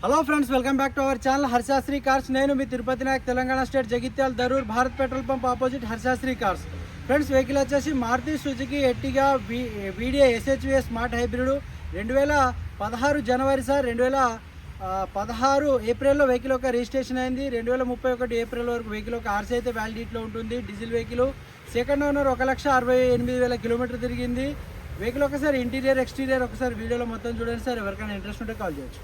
Hello friends welcome back to our channel Harshasri cars నేను మీ Tirupati Nayak Telangana state Jagtial Darur Bharat petrol pump opposite Harshasri cars friends vehicle వచ్చేసి Maruti Suzuki Ertiga video SHVS smart hybrid రెండు వేల పదహారు జనవరి sir రెండు వేల పదహారు ఏప్రిల్లో vehicle ఒక రిజిస్ట్రేషన్ అయింది. రెండు వేల ముప్పై ఒకటి ఏప్రిల్ వరకు వెహికల్ ఒక ఆర్సీ అయితే వ్యాలిడిటీలో ఉంటుంది. డీజిల్ వెహికల్ సెకండ్ ఓనర్ ఒక లక్ష అరవై ఎనిమిది వేల కిలోమీటర్ తిరిగింది. వెహికల్ ఒకసారి ఇంటీరియర్ ఎక్స్టీరియర్ ఒకసారి వీడియోలో మొత్తం చూడండి సార్ ఎవరికైనా ఇంట్రెస్ట్ ఉంటే కాల్ చేయొచ్చు.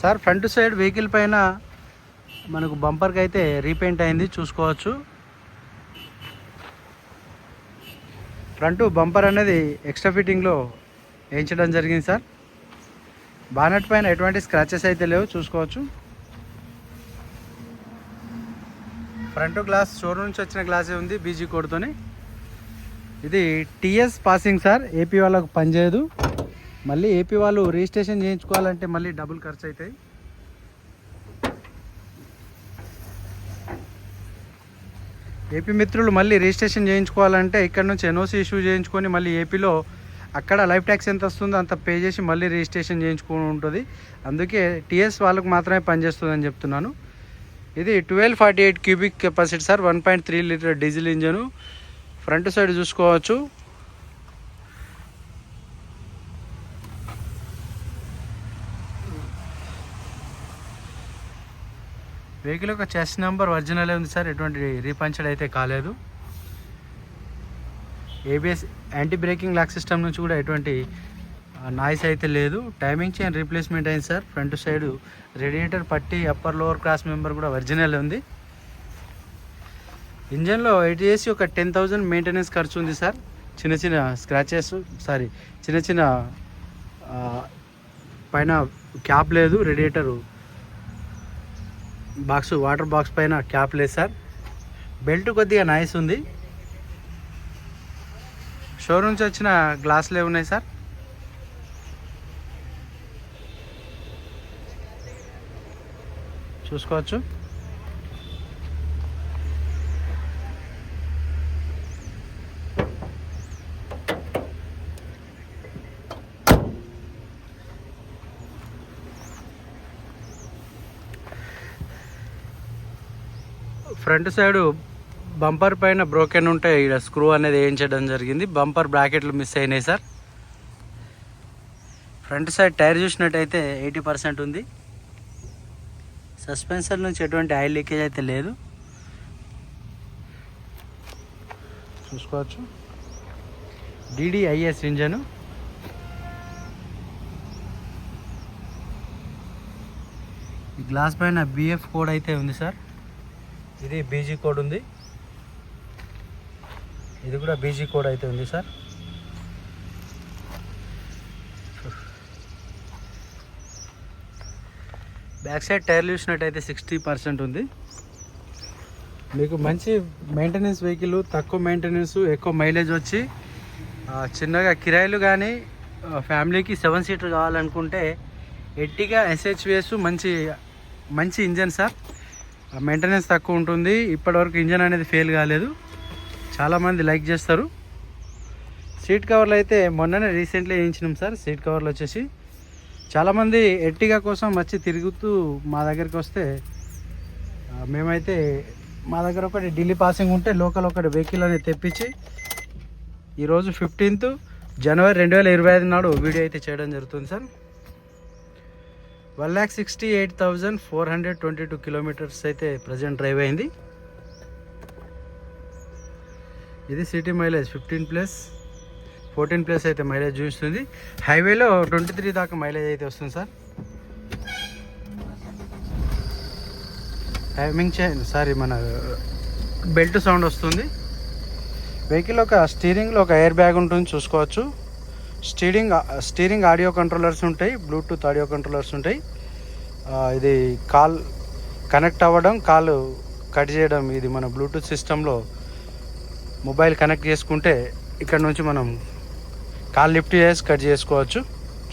సార్ ఫ్రంట్ సైడ్ వెహికల్ పైన మనకు బంపర్కి అయితే రీపెయింట్ అయింది చూసుకోవచ్చు. ఫ్రంట్ బంపర్ అనేది ఎక్స్ట్రా ఫిట్టింగ్లో వేయించడం జరిగింది సార్. బానెట్ పైన ఎటువంటి స్క్రాచెస్ అయితే లేవు చూసుకోవచ్చు. ఫ్రంట్ గ్లాస్ షోరూమ్ నుంచి వచ్చిన గ్లాసే ఉంది బీజీ కోడ్తోని. ఇది టీఎస్ పాసింగ్ సార్ ఏపీ వాళ్ళకు పనిచేయదు. మళ్ళీ ఏపీ వాళ్ళు రిజిస్ట్రేషన్ చేయించుకోవాలంటే మళ్ళీ డబుల్ ఖర్చు అవుతాయి ఏపీ మిత్రులు మళ్ళీ రిజిస్ట్రేషన్ చేయించుకోవాలంటే ఇక్కడ నుంచి ఎన్ఓసి ఇష్యూ చేయించుకొని మళ్ళీ ఏపీలో అక్కడ లైఫ్ ట్యాక్స్ ఎంత వస్తుందో అంత పే చేసి మళ్ళీ రిజిస్ట్రేషన్ చేయించుకుని ఉంటుంది. అందుకే టీఎస్ వాళ్ళకు మాత్రమే పనిచేస్తుందని చెప్తున్నాను. ఇది twelve forty eight cubic capacity sir one point three litre diesel engine. Front side చూసుకోవచ్చు. వెహికల్ యొక్క చెస్ నెంబర్ ఒరిజినలే ఉంది సార్? ఎటువంటి రీపంచడ్ అయితే కాలేదు. ABS anti braking lock system నుంచి కూడా ఎటువంటి నాయిస్ అయితే లేదు. టైమింగ్ చైన్ రీప్లేస్మెంట్ అయింది సార్. ఫ్రంట్ సైడ్ రేడియేటర్ పట్టి అప్పర్ లోవర్ క్లాస్ మెంబర్ కూడా ఒరిజినల్ ఉంది. ఇంజన్లో ఏటీఎస్ ఒక టెన్ థౌజండ్ మెయింటెనెన్స్ ఖర్చు ఉంది సార్. చిన్న చిన్న స్క్రాచెస్ సారీ చిన్న చిన్న పైన క్యాప్ లేదు రేడియేటరు బాక్స్ వాటర్ బాక్స్ పైన క్యాప్ లేదు సార్. బెల్ట్ కొద్దిగా నైస్ ఉంది. షోరూమ్స్ వచ్చిన గ్లాసులే ఉన్నాయి సార్? చూసుకోవచ్చు. ఫ్రంట్ సైడ్ బంపర్ పైన బ్రోకెన్ ఉంటే ఇక్కడ స్క్రూ అనేది వేయించడం జరిగింది. బంపర్ బ్రాకెట్లు మిస్ అయినాయి సార్. ఫ్రంట్ సైడ్ టైర్ చూసినట్టయితే ఎయిటీ పర్సెంట్ ఉంది. సస్పెన్సర్ నుంచి ఎటువంటి ఆయిల్ లీకేజ్ అయితే లేదు. చూసుకోవచ్చు. DDIS engine. గ్లాస్ పైన బిఎఫ్ కోడ్ అయితే ఉంది సార్. ఇది బీజీ కోడ్ ఉంది. ఇది కూడా బీజీ కోడ్ అయితే ఉంది సార్ బ్యాక్ సైడ్ టైర్లు చూసినట్టయితే సిక్స్టీ పర్సెంట్ ఉంది. మీకు మంచి మెయింటెనెన్స్ వెహికల్ తక్కువ మెయింటెనెన్స్ ఎక్కువ మైలేజ్ వచ్చి చిన్నగా కిరాయిలు కానీ ఫ్యామిలీకి సెవెన్ సీటర్ కావాలనుకుంటే ఎట్టిగా ఎస్హెచ్విఎస్ మంచి మంచి ఇంజన్ సార్ మెయింటెనెన్స్ తక్కువ ఉంటుంది. ఇప్పటివరకు ఇంజన్ అనేది ఫెయిల్ కాలేదు. చాలామంది లైక్ చేస్తారు. సీట్ కవర్లు అయితే మొన్ననే రీసెంట్లీ వేయించినాం సార్. సీట్ కవర్లు వచ్చేసి చాలామంది ఎట్టిగా కోసం వచ్చి తిరుగుతూ మా దగ్గరికి వస్తే మేమైతే మా దగ్గర ఒకటి ఢిల్లీ పాసింగ్ ఉంటే లోకల్ ఒకటి వెహికల్ అనేది తెప్పించి ఈరోజు ఫిఫ్టీన్త్ జనవరి రెండు వేల ఇరవై ఐదు నాడు వీడియో అయితే చేయడం జరుగుతుంది sir. One lakh sixty eight thousand four hundred twenty two kilometres అయితే ప్రజెంట్ డ్రైవ్ అయింది. ఇది city mileage fifteen plus fourteen plus అయితే మైలేజ్ చూపిస్తుంది. హైవేలో ట్వంటీ త్రీ దాకా మైలేజ్ అయితే వస్తుంది సార్. టైమింగ్ చే సారీ మన బెల్ట్ సౌండ్ వస్తుంది. వెహికల్ ఒక స్టీరింగ్లో ఒక ఎయిర్ బ్యాగ్ ఉంటుంది చూసుకోవచ్చు. స్టీరింగ్ స్టీరింగ్ ఆడియో కంట్రోలర్స్ ఉంటాయి బ్లూటూత్ ఆడియో కంట్రోలర్స్ ఉంటాయి. ఇది కాల్ కనెక్ట్ అవ్వడం కాల్ కట్ చేయడం ఇది మన బ్లూటూత్ సిస్టంలో మొబైల్ కనెక్ట్ చేసుకుంటే ఇక్కడ నుంచి మనం కాల్ లిఫ్ట్ చేసి కట్ చేసుకోవచ్చు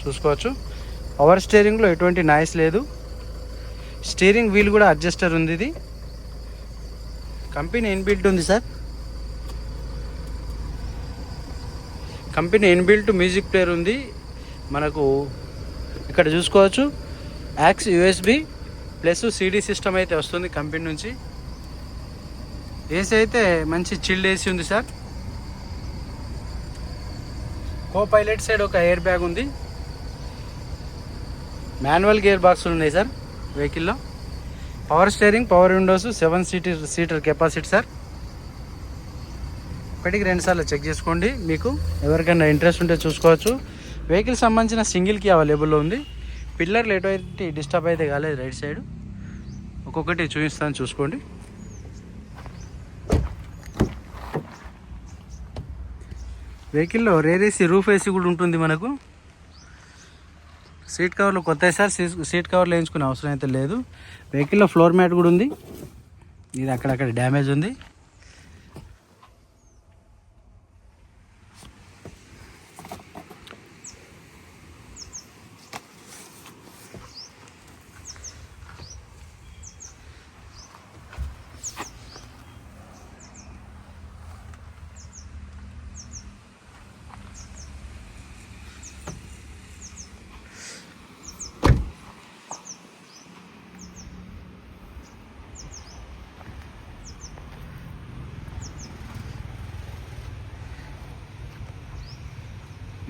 చూసుకోవచ్చు. పవర్ స్టీరింగ్లో ఎటువంటి నాయిస్ లేదు. స్టీరింగ్ వీల్ కూడా అడ్జస్టర్ ఉంది ఇది. కంపెనీ ఇన్బిల్ట్ ఉంది sir. Company inbuilt music player ఉంది. మనకు ఇక్కడ చూసుకోవచ్చు. Aux USB plus CD system అయితే వస్తుంది కంపెనీ నుంచి. ఏసీ అయితే మంచి చిల్డ్ ఏసీ ఉంది సార్. కో పైలట్ సైడ్ ఒక ఎయిర్ బ్యాగ్ ఉంది. మాన్యువల్ గేర్ బాక్సులు ఉన్నాయి సార్ వెహికల్లో. Power steering power windows seven seater seater capacity sir. ఒకటికి రెండు సార్లు చెక్ చేసుకోండి. మీకు ఎవరికైనా ఇంట్రెస్ట్ ఉంటే చూసుకోవచ్చు. వెహికల్ సంబంధించిన సింగిల్కి అవైలబుల్లో ఉంది. పిల్లర్లు ఎటువంటి డిస్టర్బ్ అయితే కాలేదు రైట్ సైడ్. ఒక్కొక్కటి చూపిస్తాను చూసుకోండి. వెహికల్లో రేర్ ఏసీ రూఫ్ ఏసీ కూడా ఉంటుంది మనకు. సీట్ కవర్లు కొత్త సార్ సీ- సీట్ కవర్లు వేయించుకునే అవసరం అయితే లేదు. వెహికల్లో ఫ్లోర్ మ్యాట్ కూడా ఉంది. ఇది అక్కడక్కడ డ్యామేజ్ ఉంది.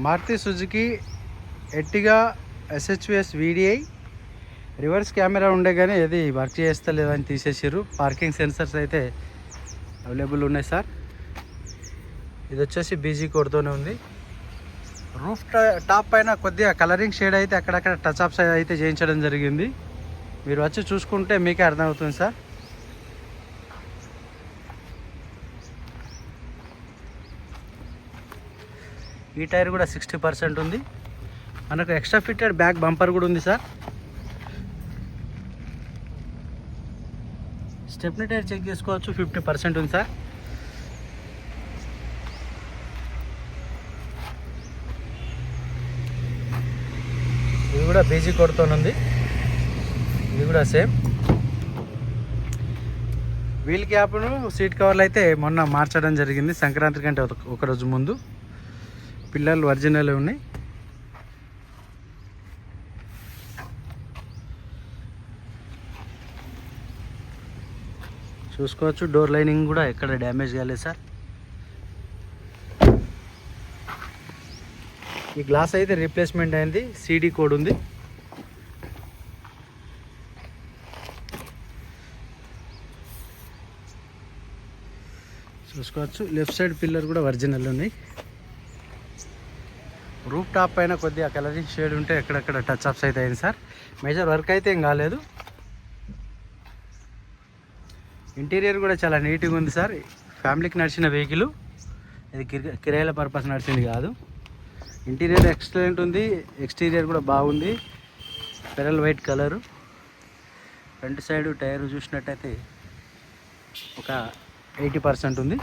Maruti Suzuki Ertiga SHVS VDI reverse camera ఉండే కానీ ఏది వర్క్ చేస్తలేదని తీసేసారు పార్కింగ్ సెన్సర్స్ అయితే అవైలబుల్ ఉన్నాయి సార్. ఇది వచ్చేసి బీజీ కోడ్తోనే ఉంది. రూఫ్ టాప్ పైన కొద్దిగా కలరింగ్ షేడ్ అయితే అక్కడక్కడ టచ్ అప్స్ అయితే చేయించడం జరిగింది. మీరు వచ్చి చూసుకుంటే మీకే అర్థమవుతుంది సార్. ఈ టైర్ కూడా సిక్స్టీ పర్సెంట్ ఉంది. మనకు ఎక్స్ట్రా ఫిట్టెడ్ బ్యాక్ బంపర్ కూడా ఉంది సార్. స్టెప్ని టైర్ చెక్ చేసుకోవచ్చు ఫిఫ్టీ పర్సెంట్ ఉంది సార్. ఇది కూడా బీజీ కొడుతోనుంది ఇది కూడా సేమ్. వీల్ క్యాప్ను సీట్ కవర్లు అయితే మొన్న మార్చడం జరిగింది. సంక్రాంతి కంటే ఒక- ఒక రోజు ముందు. పిల్లలు ఒరిజినల్ ఉన్నాయి. చూసుకోవచ్చు డోర్ లైనింగ్ కూడా ఎక్కడ డ్యామేజ్ కాలేదు సార్. ఈ గ్లాస్ అయితే రీప్లేస్మెంట్ అయింది సీడీ కోడ్ ఉంది. చూసుకోవచ్చు లెఫ్ట్ సైడ్ పిల్లర్ కూడా ఒరిజినల్ ఉన్నాయి. రూఫ్ టాప్ పైన కొద్దిగా కలరింగ్ షేడ్ ఉంటే ఎక్కడెక్కడ టచ్ అప్స్ అయితే అయింది సార్. మేజర్ వర్క్ అయితే ఏం కాలేదు. ఇంటీరియర్ కూడా చాలా నీట్గా ఉంది సార్. ఫ్యామిలీకి నడిచిన వెహికల్ ఇది కిరాయిల పర్పస్ నడిచింది కాదు. ఇంటీరియర్ ఎక్సలెంట్ ఉంది. ఎక్స్టీరియర్ కూడా బాగుంది. Pearl white colour front side tyre చూసినట్టయితే ఒక ఎయిటీ పర్సెంట్ ఉంది.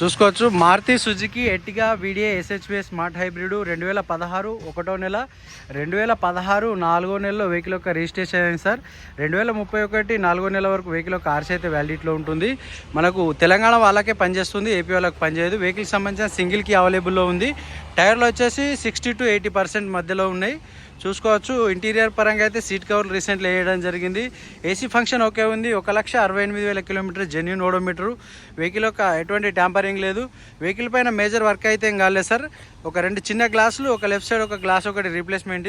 చూసుకోవచ్చు. Maruti Suzuki Ertiga video SHVS smart hybrid రెండు వేల పదహారు ఒకటో నెల రెండు వేల పదహారు నాలుగో నెలలో వెహికల్ యొక్క రిజిస్ట్రేషన్ అయింది సార్. రెండు వేల ముప్పై ఒకటి నాలుగో నెల వరకు వెహికల్ యొక్క ఆర్సీ అయితే వ్యాలిడిటీలో ఉంటుంది. మనకు తెలంగాణ వాళ్ళకే పనిచేస్తుంది ఏపీ వాళ్ళకి పనిచేయదు. వెహికల్కి సంబంధించిన సింగిల్కి అవైలబుల్లో ఉంది. టైర్లు వచ్చేసి సిక్స్టీ టు ఎయిటీ పర్సెంట్ మధ్యలో ఉన్నాయి. చూసుకోవచ్చు. ఇంటీరియర్ పరంగా అయితే సీట్ కవర్లు రీసెంట్లీ వేయడం జరిగింది. ఏసీ ఫంక్షన్ ఓకే ఉంది. ఒక లక్ష అరవై ఎనిమిది వేల కిలోమీటర్ జెన్యున్ ఓడోమీటరు. వెహికల్ ఒక ఎటువంటి ట్యాంపరింగ్ లేదు. వెహికల్ పైన మేజర్ వర్క్ అయితే ఏం కాలేదు సార్. ఒక రెండు చిన్న గ్లాసులు ఒక లెఫ్ట్ సైడ్ ఒక గ్లాస్ ఒకటి రీప్లేస్మెంట్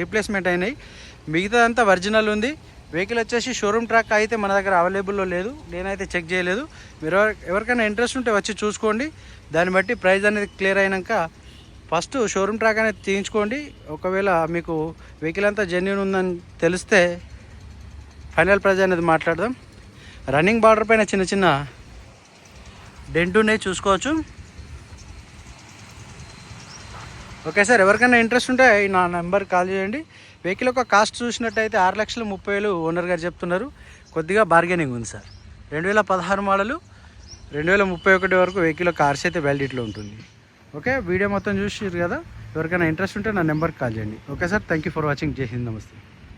రీప్లేస్మెంట్ అయినాయి. మిగతాదంతా ఒరిజినల్ ఉంది. వెహికల్ వచ్చేసి షోరూమ్ ట్రాక్ అయితే మన దగ్గర అవైలబుల్లో లేదు. నేనైతే చెక్ చేయలేదు. మీరు ఎవరికైనా ఇంట్రెస్ట్ ఉంటే వచ్చి చూసుకోండి. దాన్ని బట్టి ప్రైస్ అనేది క్లియర్ అయినాక ఫస్ట్ షోరూమ్ ట్రాక్ అనేది తీయించుకోండి. ఒకవేళ మీకు వెహికల్ అంతా జెన్యున్ ఉందని తెలిస్తే ఫైనల్ ప్రైజ్ అనేది మాట్లాడదాం. రన్నింగ్ బార్డర్ పైన చిన్న చిన్న డెంట్ ఉన్నాయి చూసుకోవచ్చు. ఓకే సార్ ఎవరికైనా ఇంట్రెస్ట్ ఉంటే నా నెంబర్ కాల్ చేయండి. వెహికల్ యొక్క కాస్ట్ చూసినట్టయితే ఆరు లక్షల ముప్పై వేలు ఓనర్ గారు చెప్తున్నారు. కొద్దిగా బార్గెనింగ్ ఉంది సార్. రెండు వేల పదహారు మోడలు రెండు వేల ముప్పై ఒకటి వరకు వెహికల్ కార్స్ అయితే వ్యాలిడిటీలో ఉంటుంది. ఓకే? వీడియో మొత్తం చూసిరు కదా? ఎవరికైనా ఇంట్రెస్ట్ ఉంటే నా నెంబర్కి కాల్ చేయండి. Okay sir? Thank you for watching. జై హింద్. నమస్తే.